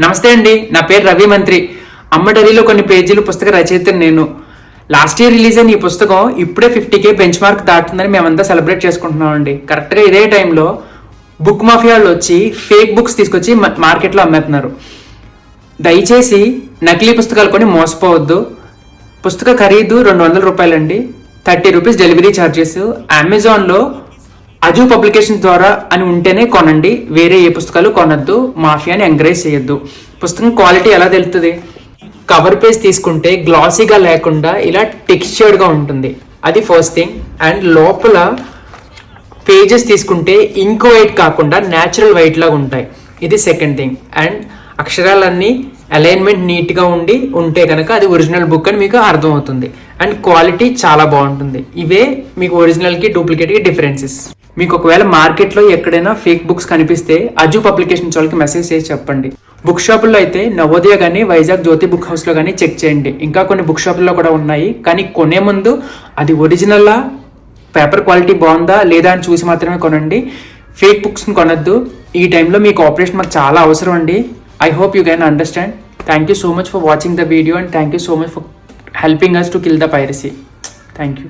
నమస్తే అండి నా పేరు రవి మంత్రి. అమ్మడరిలో కొన్ని పేజీలు పుస్తక రచయిత నేను. లాస్ట్ ఇయర్ రిలీజ్ అయిన ఈ పుస్తకం ఇప్పుడే ఫిఫ్టీ కే బెంచ్ మార్క్ దాటుతుందని మేమంతా సెలబ్రేట్ చేసుకుంటున్నాం అండి. కరెక్ట్గా ఇదే టైంలో బుక్ మాఫియాలు వచ్చి ఫేక్ బుక్స్ తీసుకొచ్చి మ- మార్కెట్లో అమ్మేస్తున్నారు. దయచేసి నకిలీ పుస్తకాలు కొని మోసపోవద్దు. పుస్తక ఖరీదు రెండు వందల రూపాయలండి. థర్టీ రూపీస్ డెలివరీ ఛార్జెస్ అమెజాన్లో అజు పబ్లికేషన్ ద్వారా అని ఉంటేనే కొనండి. వేరే ఏ పుస్తకాలు కొనద్దు. మాఫియాని ఎంకరేజ్ చేయొద్దు. పుస్తకం క్వాలిటీ ఎలా తెలుస్తుంది కవర్ పేజ్ తీసుకుంటే గ్లాసీగా లేకుండా ఇలా టెక్స్చర్డ్గా ఉంటుంది. అది ఫస్ట్ థింగ్. అండ్ లోపల పేజెస్ తీసుకుంటే ఇంక్ వైట్ కాకుండా న్యాచురల్ వైట్ లాగా ఉంటాయి. ఇది సెకండ్ థింగ్. అండ్ అక్షరాలన్నీ అలైన్మెంట్ నీట్గా ఉండి ఉంటే కనుక అది ఒరిజినల్ బుక్ అని మీకు అర్థమవుతుంది. అండ్ క్వాలిటీ చాలా బాగుంటుంది. ఇవే మీకు ఒరిజినల్కి డూప్లికేట్కి డిఫరెన్సెస్. మీకు ఒకవేళ మార్కెట్లో ఎక్కడైనా ఫేక్ బుక్స్ కనిపిస్తే అజు పబ్లికేషన్స్ వాళ్ళకి మెసేజ్ చేసి చెప్పండి. బుక్ షాపుల్లో అయితే నవోదయ కానీ వైజాగ్ జ్యోతి బుక్ హౌస్లో కానీ చెక్ చేయండి. ఇంకా కొన్ని బుక్ షాపుల్లో కూడా ఉన్నాయి. కానీ కొనే ముందు అది ఒరిజినల్లా పేపర్ క్వాలిటీ బాగుందా? లేదా అని చూసి మాత్రమే కొనండి. ఫేక్ బుక్స్ని కొనొద్దు. ఈ టైంలో మీ కోఆపరేషన్ మాకు చాలా అవసరం అండి. I hope you can understand thank you so much for watching the video and thank you so much for helping us to kill the piracy thank you